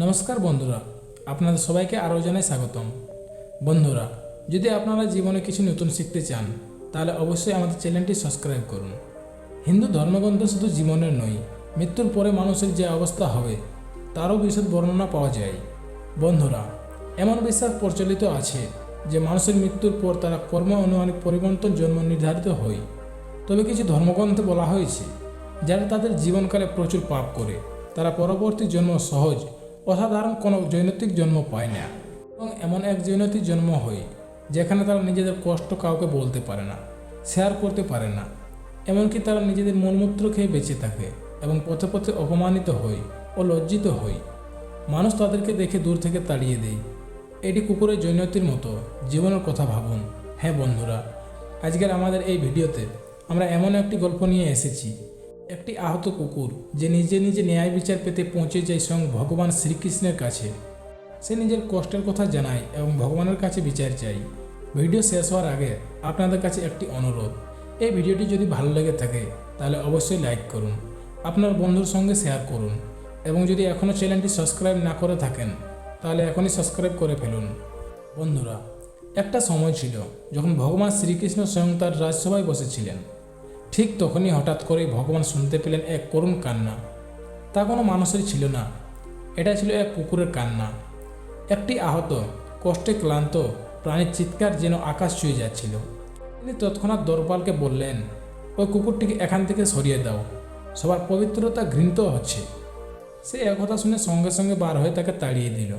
নমস্কার বন্ধুরা, আপনাদের সবাইকে আরও জানাই স্বাগতম। বন্ধুরা, যদি আপনারা জীবনে কিছু নতুন শিখতে চান, তাহলে অবশ্যই আমাদের চ্যানেলটি সাবস্ক্রাইব করুন। হিন্দু ধর্মগ্রন্থ শুধু জীবনের নয়, মৃত্যুর পরে মানুষের যে অবস্থা হবে, তারও বিশদ বর্ণনা পাওয়া যায়। বন্ধুরা, এমন বিশ্বাস প্রচলিত আছে যে মানুষের মৃত্যুর পর তারা কর্ম অনুমানিক পরিবর্তন জন্ম নির্ধারিত হয়। তবে কিছু ধর্মগ্রন্থে বলা হয়েছে, যারা তাদের জীবনকালে প্রচুর পাপ করে, তারা পরবর্তী জন্ম সহজ অসাধারণ কোনো জৈনতিক জন্ম পায় না এবং এমন এক জৈনতিক জন্ম হয় যেখানে তারা নিজেদের কষ্ট কাউকে বলতে পারে না শেয়ার করতে পারে না, এমনকি তারা নিজেদের মলমূত্র খেয়ে বেঁচে থাকে এবং পথে পথে অপমানিত হয় ও লজ্জিত হয়। মানুষ তাদেরকে দেখে দূর থেকে তাড়িয়ে দেয়। এটি কুকুরের জৈনতির মতো। জীবনের কথা ভাবুন। হ্যাঁ বন্ধুরা, আজকের আমাদের এই ভিডিওতে আমরা এমন একটি গল্প নিয়ে এসেছি একটি আহত কুকুর, যে নিজে নিজে ন্যায় বিচার পেতে পৌঁছে যায় স্বয়ং ভগবান শ্রীকৃষ্ণের কাছে। সে নিজের কষ্টের কথা জানায় এবং ভগবানের কাছে বিচার চাই ভিডিও শেষ হওয়ার আগে আপনাদের কাছে একটি অনুরোধ, এই ভিডিওটি যদি ভালো লেগে থাকে, তাহলে অবশ্যই লাইক করুন, আপনার বন্ধুর সঙ্গে শেয়ার করুন এবং যদি এখনও চ্যানেলটি সাবস্ক্রাইব না করে থাকেন, তাহলে এখনই সাবস্ক্রাইব করে ফেলুন। বন্ধুরা, একটা সময় ছিল যখন ভগবান শ্রীকৃষ্ণ স্বয়ং তার রাজসভায় বসেছিলেন। ঠিক তখনই হঠাৎ করেই ভগবান শুনতে পেলেন এক করুণ কান্না। তা কোনো মানুষের ছিল না। এটা ছিল এক কুকুরের কান্না। একটি আহত, কষ্টে ক্লান্ত, প্রাণীর চিৎকার যেন আকাশ ছুঁয়ে যাচ্ছিল। তিনি তৎক্ষণাৎ দরপালকে বললেন, ওই কুকুরটিকে এখান থেকে সরিয়ে দাও। সবার পবিত্রতা ঘৃণিত হচ্ছে। সে একথা শুনে সঙ্গে সঙ্গে বার হয়ে তাকে তাড়িয়ে দিল।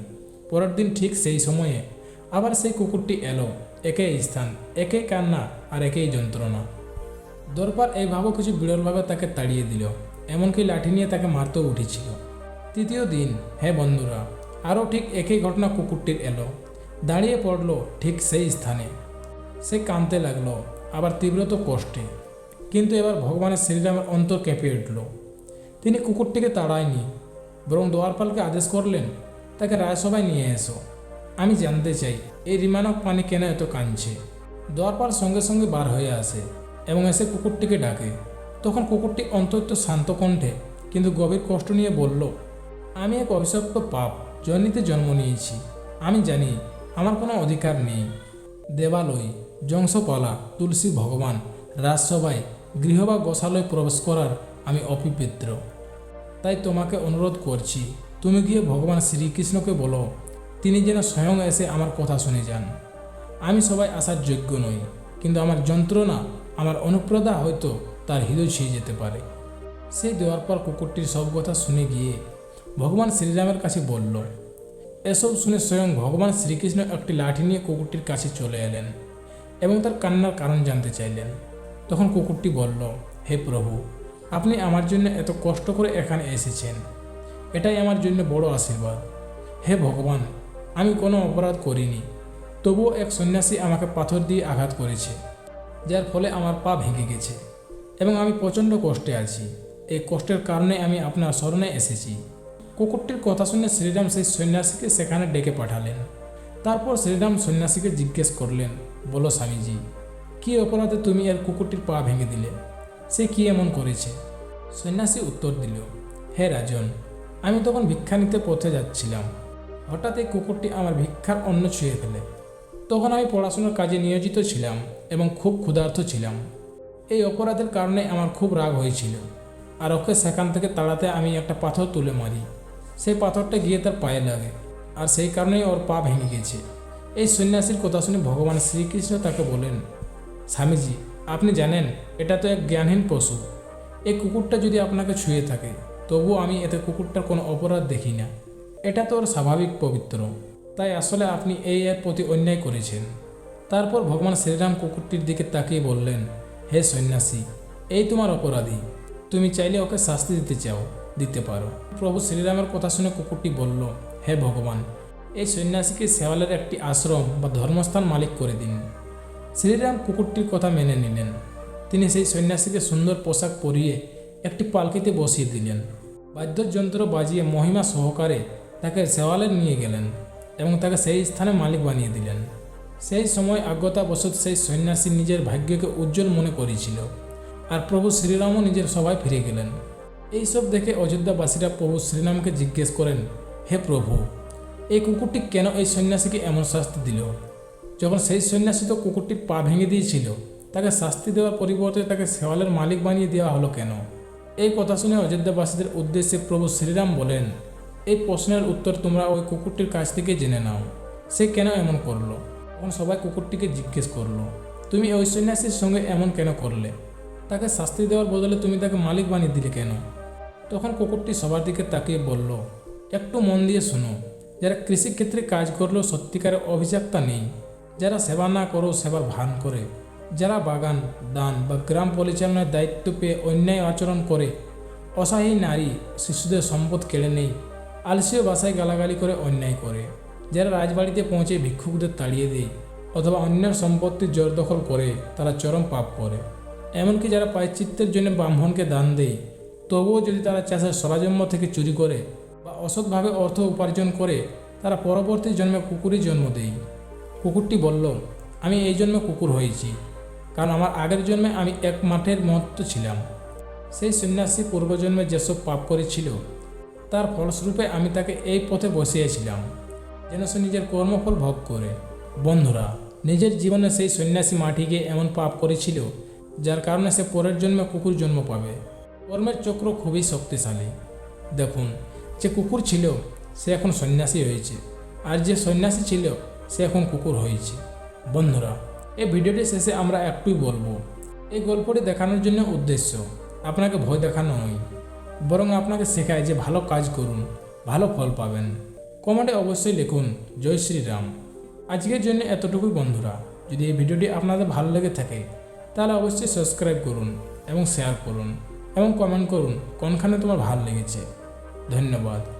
পরের দিন ঠিক সেই সময়ে আবার সেই কুকুরটি এলো। একই স্থান, একই কান্না আর একই যন্ত্রণা। দরবার এইভাবে কিছু বিরলভাবে তাকে তাড়িয়ে দিল। এমনকি লাঠি নিয়ে তাকে মারতেও উঠেছিল। তৃতীয় দিন, হে বন্ধুরা, আরও ঠিক একই ঘটনা কুকুরটির এলো। দাঁড়িয়ে পড়ল ঠিক সেই স্থানে। সে কাঁদতে লাগল, আবার তীব্রত কষ্টে। কিন্তু এবার ভগবানের শ্রীরামের অন্তর কেঁপে উঠল। তিনি কুকুরটিকে তাড়ায়নি, বরং দোয়ারপালকে আদেশ করলেন, তাকে রাজসভায় নিয়ে এসো। আমি জানতে চাই, এই রিমানক পানি কেন এত কাঁদছে? দোয়ারপাল সঙ্গে সঙ্গে বার হয়ে আসে। এবং এসে কুকুরটিকে ডাকে। তখন কুকুরটি অন্তত শান্ত কণ্ঠে কিন্তু গভীর কষ্ট নিয়ে বলল, আমি এক অভিশপ্ত পাপ, জনিতে জন্ম নিয়েছি। আমি জানি আমার কোনো অধিকার নেই। দেবালয় যংশপালা তুলসী ভগবান, রাজসভায়, গৃহ বা গোশালয় প্রবেশ করার আমি অপিপিত্র। তাই তোমাকে অনুরোধ করছি, তুমি গিয়ে ভগবান শ্রীকৃষ্ণকে বলো, তিনি যেন স্বয়ং এসে আমার কথা শুনে যান। আমি সবাই আসার যোগ্য নই। কিন্তু আমার যন্ত্রণা, আমার অনুপ্রদা হয়তো তার হৃদয় ছুঁয়ে যেতে পারে। সেই দেওয়ার পর কুকুরটির সব কথা শুনে গিয়ে ভগবান শ্রীরামের কাছে বলল, এসব শুনে স্বয়ং ভগবান শ্রীকৃষ্ণ একটি লাঠি নিয়ে কুকুরটির কাছে চলে এলেন এবং তার কান্নার কারণ জানতে চাইলেন। তখন কুকুরটি বলল, হে প্রভু, আপনি আমার জন্য এত কষ্ট করে এখানে এসেছেন। এটাই আমার জন্য বড় আশীর্বাদ। হে ভগবান, আমি কোনো অপরাধ করিনি। তবুও এক সন্ন্যাসী আমাকে পাথর দিয়ে আঘাত করেছে, যার ফলে আমার পা ভেঙে গেছে এবং আমি প্রচণ্ড কষ্টে আছি। এই কষ্টের কারণে আমি আপনার স্মরণে এসেছি। কুকুরটির কথা শুনে শ্রীরাম সেই সন্ন্যাসীকে সেখানে ডেকে পাঠালেন। তারপর শ্রীরাম সন্ন্যাসীকে জিজ্ঞেস করলেন, বলো স্বামীজি, কি অপরাধে তুমি এর কুকুরটির পা ভেঙে দিলে? সে কি এমন করেছে? সন্ন্যাসী উত্তর দিল, হে রাজন, আমি তখন ভিক্ষা নিতে পথে যাচ্ছিলাম। হঠাৎ এই কুকুরটি আমার ভিক্ষার অন্ন ছুঁয়ে ফেলে। তখন আমি পড়াশোনার কাজে নিয়োজিত ছিলাম এবং খুব ক্ষুধার্ত ছিলাম। এই অপরাধের কারণে আমার খুব রাগ হয়েছিল। আর ওকে সেখান থেকে তাড়াতে আমি একটা পাথর তুলে মারি। সেই পাথরটা গিয়ে তার পায়ে লাগে আর সেই কারণেই ওর পা ভেঙে গেছে। এই সন্ন্যাসীর কথা শুনে ভগবান শ্রীকৃষ্ণ তাকে বলেন স্বামীজি, আপনি জানেন, এটা তো এক জ্ঞানহীন পশু। এই কুকুরটা যদি আপনাকে ছুঁয়ে থাকে, তবুও আমি এতে কুকুরটার কোনো অপরাধ দেখি না। এটা তো ওর স্বাভাবিক পবিত্র। তাই আসলে আপনি এই এর প্রতি অন্যায় করেছেন। তারপর ভগবান শ্রীরাম কুকুরটির দিকে তাকিয়ে বললেন, হে সন্ন্যাসী, এই তোমার অপরাধী। তুমি চাইলে ওকে শাস্তি দিতে চাও, দিতে পারো। প্রভু শ্রীরামের কথা শুনে কুকুরটি বলল, হে ভগবান, এই সন্ন্যাসীকে শেওয়ালের একটি আশ্রম বা ধর্মস্থান মালিক করে দিন। শ্রীরাম কুকুরটির কথা মেনে নিলেন। তিনি সেই সন্ন্যাসীকে সুন্দর পোশাক পরিয়ে একটি পালকিতে বসিয়ে দিলেন। বাদ্যযন্ত্র বাজিয়ে মহিমা সহকারে তাকে সেওয়ালে নিয়ে গেলেন। এবং তাকে সেই স্থানে মালিক বানিয়ে দিলেন। সেই সময় আজ্ঞতাবশত সেই সন্ন্যাসী নিজের ভাগ্যকে উজ্জ্বল মনে করেছিল আর প্রভু শ্রীরামও নিজের সভায় ফিরে গেলেন। এইসব দেখে অযোধ্যাবাসীরা প্রভু শ্রীরামকে জিজ্ঞেস করেন, হে প্রভু, এই কুকুরটি কেন এই সন্ন্যাসীকে এমন শাস্তি দিল? যখন সেই সন্ন্যাসী তো কুকুরটির পা ভেঙে দিয়েছিল, তাকে শাস্তি দেওয়ার পরিবর্তে তাকে শেওয়ালের মালিক বানিয়ে দেওয়া হলো কেন? এই কথা শুনে অযোধ্যাবাসীদের উদ্দেশ্যে প্রভু শ্রীরাম বলেন এই প্রশ্নের উত্তর তোমরা ওই কুকুরটির কাছ থেকে জেনে নাও। সে কেন এমন করল? তখন সবাই কুকুরটিকে জিজ্ঞেস করল, তুমি ওই সন্ন্যাসীর সঙ্গে এমন কেন করলে? তাকে শাস্তি দেওয়ার বদলে তুমি তাকে মালিক বানিয়ে দিলে কেন? তখন কুকুরটি সবার দিকে তাকিয়ে বলল, একটু মন দিয়ে শোনো, যারা কৃষিক্ষেত্রে কাজ করলেও সত্যিকারের অভিজাততা নেই, যারা সেবা না করেও সেবার ভান করে, যারা বাগান, দান বা গ্রাম পরিচালনার দায়িত্ব পেয়ে অন্যায় আচরণ করে, অসহায়ী নারী, শিশুদের সম্পদ কেড়ে নেই আলসীয় বাসায় গালাগালি করে অন্যায় করে, যারা রাজবাড়িতে পৌঁছে ভিক্ষুকদের তাড়িয়ে দেয় অথবা অন্যের সম্পত্তির জোরদখল করে, তারা চরম পাপ করে। এমনকি যারা পায়চিত্তের জন্য ব্রাহ্মণকে দান দেয়, তবুও যদি তারা চাষের সরাজম্য থেকে চুরি করে বা অসৎভাবে অর্থ উপার্জন করে, তারা পরবর্তী জন্মে কুকুরই জন্ম দেয়। কুকুরটি বলল, আমি এই জন্মে কুকুর হয়েছি, কারণ আমার আগের জন্মে আমি এক মাঠের মহত্ব ছিলাম। সেই সন্ন্যাসী পূর্বজন্মে যেসব পাপ করেছিল তার ফলস্বরূপে আমি তাকে এই পথে বসিয়েছিলাম, যেন সে নিজের কর্মফল ভোগ করে। বন্ধুরা, নিজের জীবনে সেই সন্ন্যাসী মাটিকে এমন পাপ করেছিল, যার কারণে সে পরের জন্মে কুকুর জন্ম পাবে। কর্মের চক্র খুবই শক্তিশালী। দেখুন, যে কুকুর ছিল, সে এখন সন্ন্যাসী হয়েছে, আর যে সন্ন্যাসী ছিল, সে এখন কুকুর হয়েছে। বন্ধুরা, এই ভিডিওটি শেষে আমরা একটুই বলব। এই গল্পটি দেখানোর জন্য উদ্দেশ্য, আপনাকে ভয় দেখানো নয়। বরং আপনাকে শেখায় যে ভালো কাজ করুন, ভালো ফল পাবেন। কমেন্টে অবশ্যই লিখুন, জয় শ্রীরাম। আজকের জন্য এতটুকুই বন্ধুরা। যদি এই ভিডিওটি আপনাদের ভালো লেগে থাকে, তাহলে অবশ্যই সাবস্ক্রাইব করুন এবং শেয়ার করুন এবং কমেন্ট করুন কোনখানে তোমার ভালো লেগেছে। ধন্যবাদ।